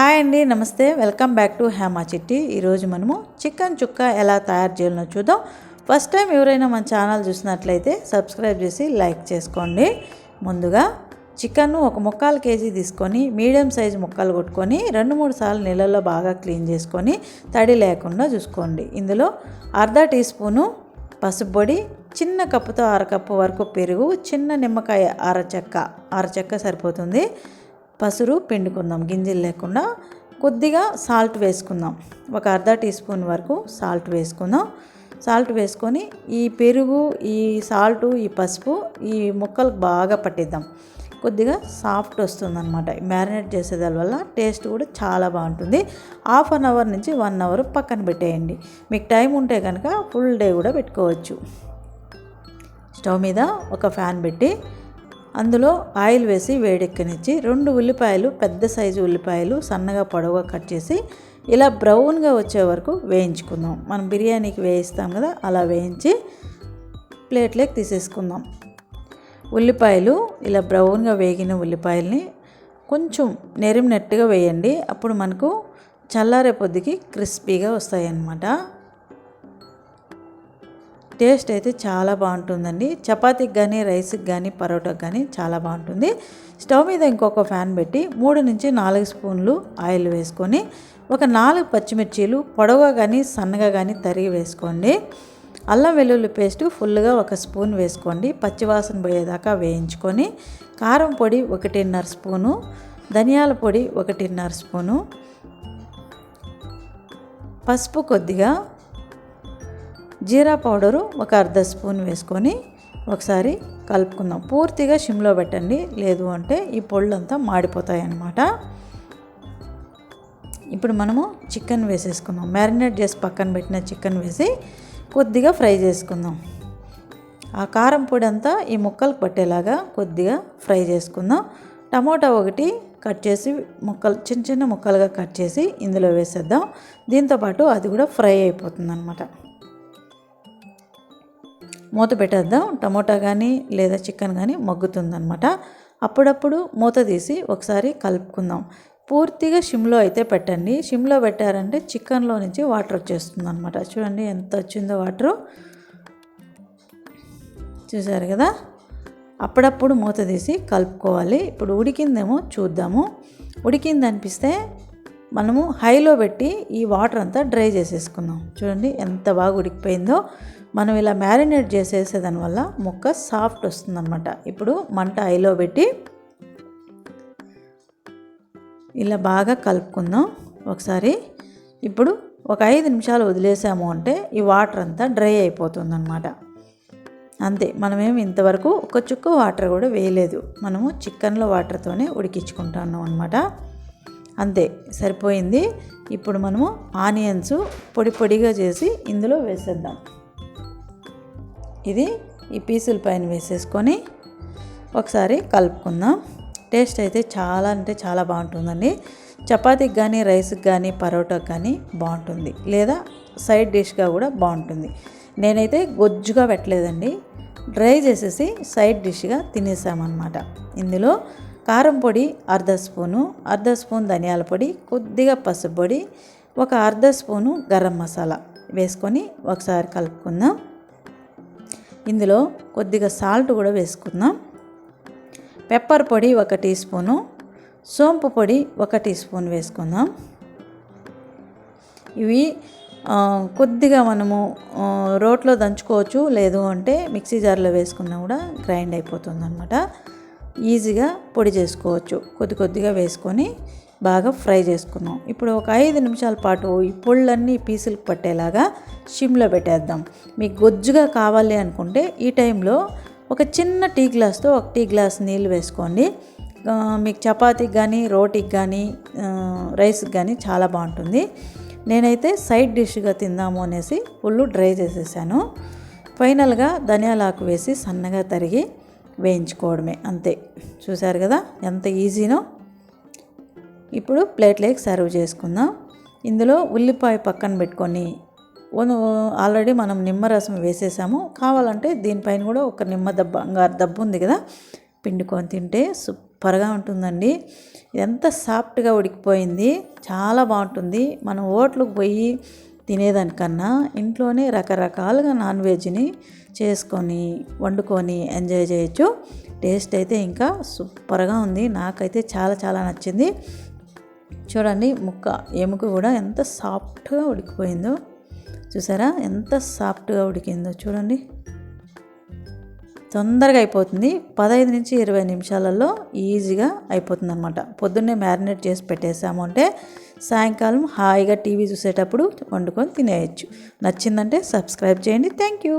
Hi అండి నమస్తే. Welcome back to Hema చిట్టి. ఈరోజు మనము చికెన్ చుక్క ఎలా తయారు చేయాలో చూద్దాం. ఫస్ట్ టైం ఎవరైనా మన ఛానల్ చూసినట్లయితే సబ్స్క్రైబ్ చేసి లైక్ చేసుకోండి. ముందుగా చికెన్ ఒక ముక్కాలు కేజీ తీసుకొని మీడియం సైజు ముక్కలు కొట్టుకొని రెండు మూడు సార్లు నీళ్ళల్లో బాగా క్లీన్ చేసుకొని తడి లేకుండా చూసుకోండి. ఇందులో అర్ధ టీ స్పూను పసుపు పొడి చిన్న కప్పుతో అరకప్పు వరకు పెరుగు చిన్న నిమ్మకాయ అరచెక్క. అరచెక్క సరిపోతుంది. పసురు పిండుకుందాం. గింజలు లేకుండా కొద్దిగా సాల్ట్ వేసుకుందాం. ఒక అర్ధ టీ స్పూన్ వరకు సాల్ట్ వేసుకుందాం. సాల్ట్ వేసుకొని ఈ పెరుగు ఈ సాల్ట్ ఈ పసుపు ఈ ముక్కలకు బాగా పట్టిద్దాం. కొద్దిగా సాఫ్ట్ వస్తుందన్నమాట. మ్యారినేట్ చేసేదాని వల్ల టేస్ట్ కూడా చాలా బాగుంటుంది. హాఫ్ అన్ అవర్ నుంచి వన్ అవర్ పక్కన పెట్టేయండి. మీకు టైం ఉంటే కనుక ఫుల్ డే కూడా పెట్టుకోవచ్చు. స్టవ్ మీద ఒక ఫ్యాన్ పెట్టి అందులో ఆయిల్ వేసి వేడెక్కనిచ్చి రెండు ఉల్లిపాయలు పెద్ద సైజు ఉల్లిపాయలు సన్నగా పొడవుగా కట్ చేసి ఇలా బ్రౌన్గా వచ్చే వరకు వేయించుకుందాం. మనం బిర్యానీకి వేయిస్తాం కదా అలా వేయించి ప్లేట్లోకి తీసేసుకుందాం. ఉల్లిపాయలు ఇలా బ్రౌన్గా వేగిన ఉల్లిపాయల్ని కొంచెం నెరిమినట్టుగా వేయండి. అప్పుడు మనకు చల్లారే పొద్దుకి క్రిస్పీగా వస్తాయి అన్నమాట టేస్ట్ అయితే చాలా బాగుంటుందండి. చపాతీకి కానీ రైస్కి కానీ పరోటాకి కానీ చాలా బాగుంటుంది. స్టవ్ మీద ఇంకొక ఫ్యాన్ పెట్టి మూడు నుంచి నాలుగు స్పూన్లు ఆయిల్ వేసుకొని ఒక నాలుగు పచ్చిమిర్చీలు పొడవుగా కానీ సన్నగా కానీ తరిగి వేసుకోండి. అల్లం వెల్లుల్లి పేస్ట్ ఫుల్గా ఒక స్పూన్ వేసుకోండి. పచ్చివాసన పోయేదాకా వేయించుకొని కారం పొడి ఒకటిన్నర స్పూను ధనియాల పొడి ఒకటిన్నర స్పూను పసుపు కొద్దిగా జీరా పౌడరు ఒక అర్ధ స్పూన్ వేసుకొని ఒకసారి కలుపుకుందాం. పూర్తిగా సిమ్లో పెట్టండి. లేదు అంటే ఈ పొళ్ళంతా మాడిపోతాయి అన్నమాట. ఇప్పుడు మనము చికెన్ వేసేసుకుందాం. మ్యారినేట్ చేసి పక్కన పెట్టిన చికెన్ వేసి కొద్దిగా ఫ్రై చేసుకుందాం. ఆ కారం పొడి అంతా ఈ ముక్కలకు పట్టేలాగా కొద్దిగా ఫ్రై చేసుకుందాం. టమోటా ఒకటి కట్ చేసి ముక్కలు చిన్న చిన్న ముక్కలుగా కట్ చేసి ఇందులో వేసేద్దాం. దీంతోపాటు అది కూడా ఫ్రై అయిపోతుంది అనమాట మూత పెట్టేద్దాం. టమోటా కానీ లేదా చికెన్ కానీ మగ్గుతుందనమాట అప్పుడప్పుడు మూత తీసి ఒకసారి కలుపుకుందాం. పూర్తిగా షిమ్లో అయితే పెట్టండి. షిమ్లో పెట్టారంటే చికెన్లో నుంచి వాటర్ వచ్చేస్తుంది అనమాట చూడండి ఎంత వచ్చిందో వాటరు. చూసారు కదా? అప్పుడప్పుడు మూత తీసి కలుపుకోవాలి. ఇప్పుడు ఉడికిందేమో చూద్దాము. ఉడికింది అనిపిస్తే మనము హైలో పెట్టి ఈ వాటర్ అంతా డ్రై చేసేసుకుందాం. చూడండి ఎంత బాగా ఉడికిపోయిందో. మనం ఇలా మ్యారినేట్ చేసేసే దానివల్ల ముక్క సాఫ్ట్ వస్తుందన్నమాట. ఇప్పుడు మంట హైలో పెట్టి ఇలా బాగా కలుపుకుందాం. ఒకసారి ఇప్పుడు ఒక ఐదు నిమిషాలు వదిలేసాము అంటే ఈ వాటర్ అంతా డ్రై అయిపోతుందన్నమాట. అంతే మనమేమి ఇంతవరకు ఒక చుక్క వాటర్ కూడా వేయలేదు. మనము చికెన్లో వాటర్తోనే ఉడికించుకుంటున్నాం అనమాట అంతే సరిపోయింది. ఇప్పుడు మనము ఆనియన్స్ పొడి పొడిగా చేసి ఇందులో వేసేద్దాం. ఇది ఈ పీసుల పైన వేసేసుకొని ఒకసారి కలుపుకుందాం. టేస్ట్ అయితే చాలా అంటే చాలా బాగుంటుందండి. చపాతీకి కానీ రైస్కి కానీ పరోటాకి కానీ బాగుంటుంది. లేదా సైడ్ డిష్గా కూడా బాగుంటుంది. నేనైతే గొజ్జుగా పెట్టలేదండి. డ్రై చేసేసి సైడ్ డిష్గా తినేసామన్నమాట. ఇందులో కారం పొడి అర్ధ స్పూను అర్ధ స్పూన్ ధనియాల పొడి కొద్దిగా పసుపు పొడి ఒక అర్ధ స్పూను గరం మసాలా వేసుకొని ఒకసారి కలుపుకుందాం. ఇందులో కొద్దిగా సాల్ట్ కూడా వేసుకుందాం. పెప్పర్ పొడి ఒక టీ స్పూను సోంపు పొడి ఒక టీ స్పూన్ వేసుకుందాం. ఇవి కొద్దిగా మనము రోట్లో దంచుకోవచ్చు లేదు అంటే మిక్సీ జార్లో వేసుకున్నా కూడా గ్రైండ్ అయిపోతుంది అనమాట ఈజీగా పొడి చేసుకోవచ్చు. కొద్ది కొద్దిగా వేసుకొని బాగా ఫ్రై చేసుకున్నాం ఇప్పుడు ఒక ఐదు నిమిషాల పాటు ఈ పొళ్ళన్నీ పీసులకు పట్టేలాగా షిమ్లో పెట్టేద్దాం. మీకు గొజ్జుగా కావాలి అనుకుంటే ఈ టైంలో ఒక చిన్న టీ గ్లాస్తో ఒక టీ గ్లాస్ నీళ్ళు వేసుకోండి. మీకు చపాతీకి కానీ రోటీకి కానీ రైస్కి కానీ చాలా బాగుంటుంది. నేనైతే సైడ్ డిష్గా తిందాము అనేసి ఫుల్ డ్రై చేసేసాను. ఫైనల్గా ధనియాల ఆకు వేసి సన్నగా తరిగి వేయించుకోవడమే అంతే. చూసారు కదా? ఎంత ఈజీనో? ఇప్పుడు ప్లేట్లోకి సర్వ్ చేసుకుందాం. ఇందులో ఉల్లిపాయ పక్కన పెట్టుకొని ఆల్రెడీ మనం నిమ్మరసం వేసేసాము. కావాలంటే దీనిపైన కూడా ఒక నిమ్మ దబ్బ బంగారు దబ్బ ఉంది కదా? పిండుకొని తింటే సూపర్గా ఉంటుందండి. ఎంత సాఫ్ట్గా ఉడికిపోయింది. చాలా బాగుంటుంది. మనం హోటల్కి పోయి తినేదానికన్నా ఇంట్లోనే రకరకాలుగా నాన్ వెజ్ని చేసుకొని వండుకొని ఎంజాయ్ చేయొచ్చు. టేస్ట్ అయితే ఇంకా సూపర్గా ఉంది. నాకైతే చాలా చాలా నచ్చింది. చూడండి ముక్క ఎముక కూడా ఎంత సాఫ్ట్గా ఉడికిపోయిందో. చూసారా? ఎంత సాఫ్ట్గా ఉడికిందో చూడండి. తొందరగా అయిపోతుంది. పదహైదు నుంచి ఇరవై నిమిషాలలో ఈజీగా అయిపోతుంది అనమాట పొద్దున్నే మ్యారినేట్ చేసి పెట్టేసాము అంటే సాయంకాలం హాయిగా టీవీ చూసేటప్పుడు వండుకొని తినేయచ్చు. నచ్చిందంటే సబ్స్క్రైబ్ చేయండి. Thank you.